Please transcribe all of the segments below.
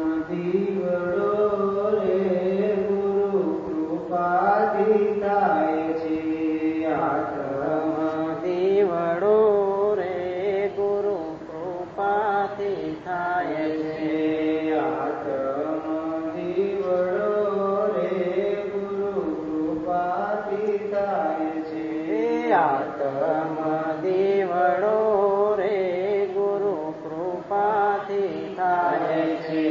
आत्मदीवरो रे गुरु गुरुकृपादिताय થાય છે આતમ દેવડો રે ગુરુ કૃપાથી થાય છે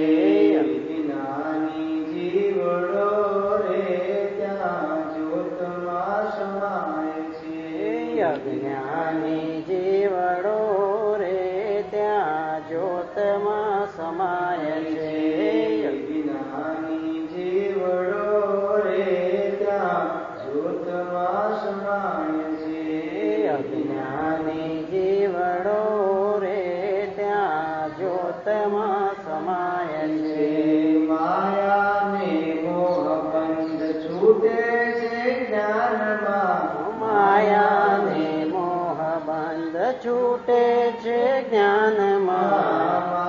જ્ઞાની જીવડો રે ત્યાં જ્યોતમાં સમાય છે અજ્ઞાની જીવડો छूटे छे ज्ञान माया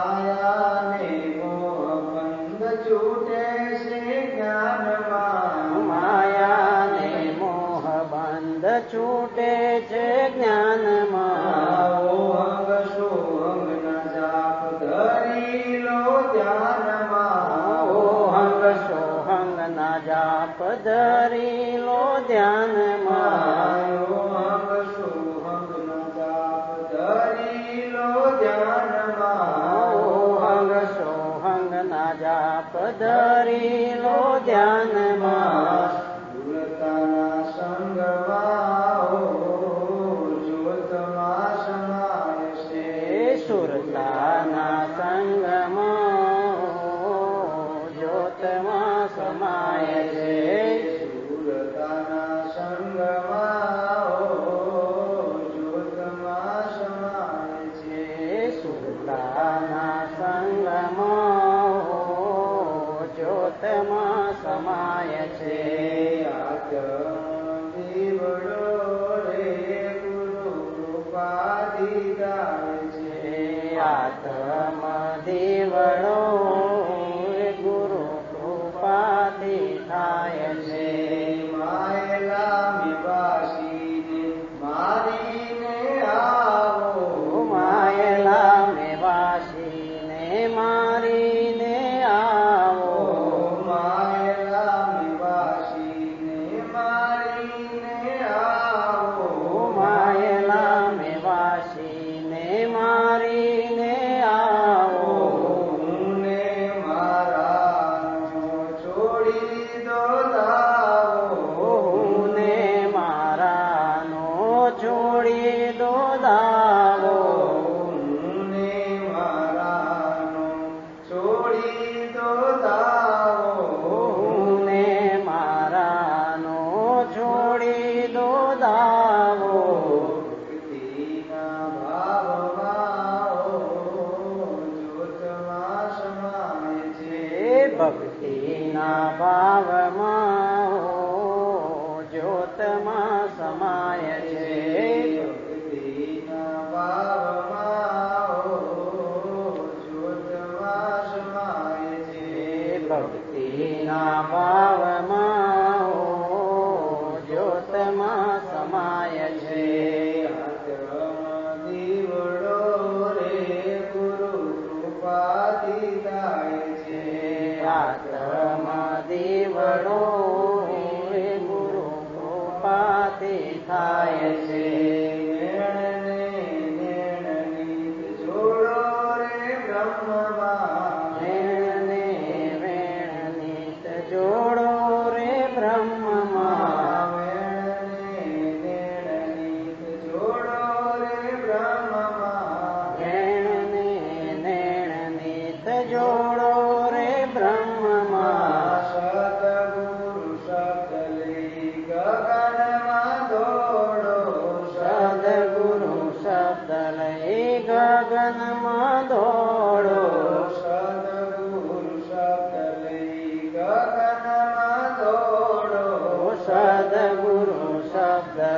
सुरताना सङ्गमो ज्योतमा समाय रे सुरताना सङ्गमा ज्योतमा समाय सुरता नाङ्गोमा सय सुरता न सङ्गोमाय मणो Nabhava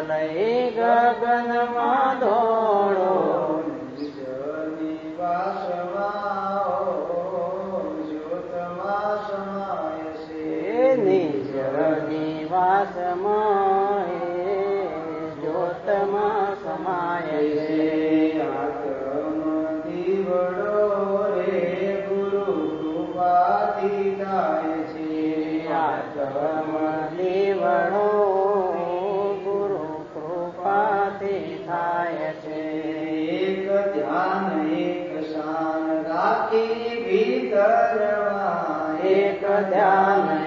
ल गगनमाधरो निश्च ज्योतमासयसे ज्योतमा समायसे ध्यान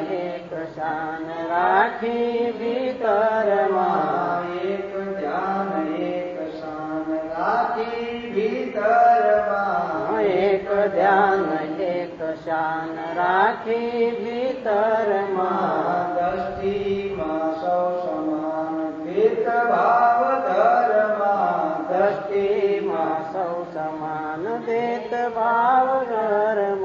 शान राखी भीतर कर्माकन एक शान्त राखी भीर्मा एक ध्यान एक शान राखी भी दृष्टि दष्टि मासौ समान देत भाव धर्मा दृष्टि मा सौ समान देत भाव धर्म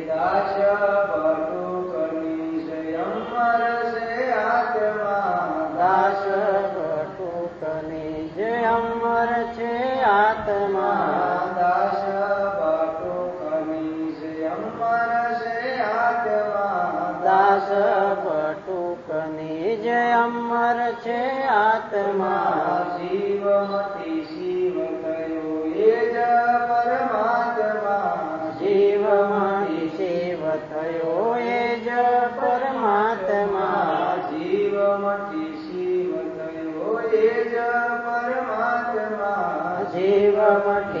દાસ બટુકની જે અમર છે આત્મા જીવમતી શિવ કયો એ જ પરમાત્મા જીવમાં શિવ થયો એ જ પરમાત્મા. જીવમતી શિવ થયો એ જ પરમાત્મા જીવમથી શિવ થયો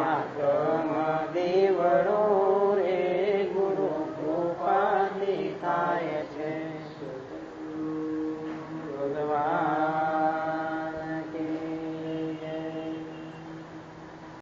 Yeah. Uh,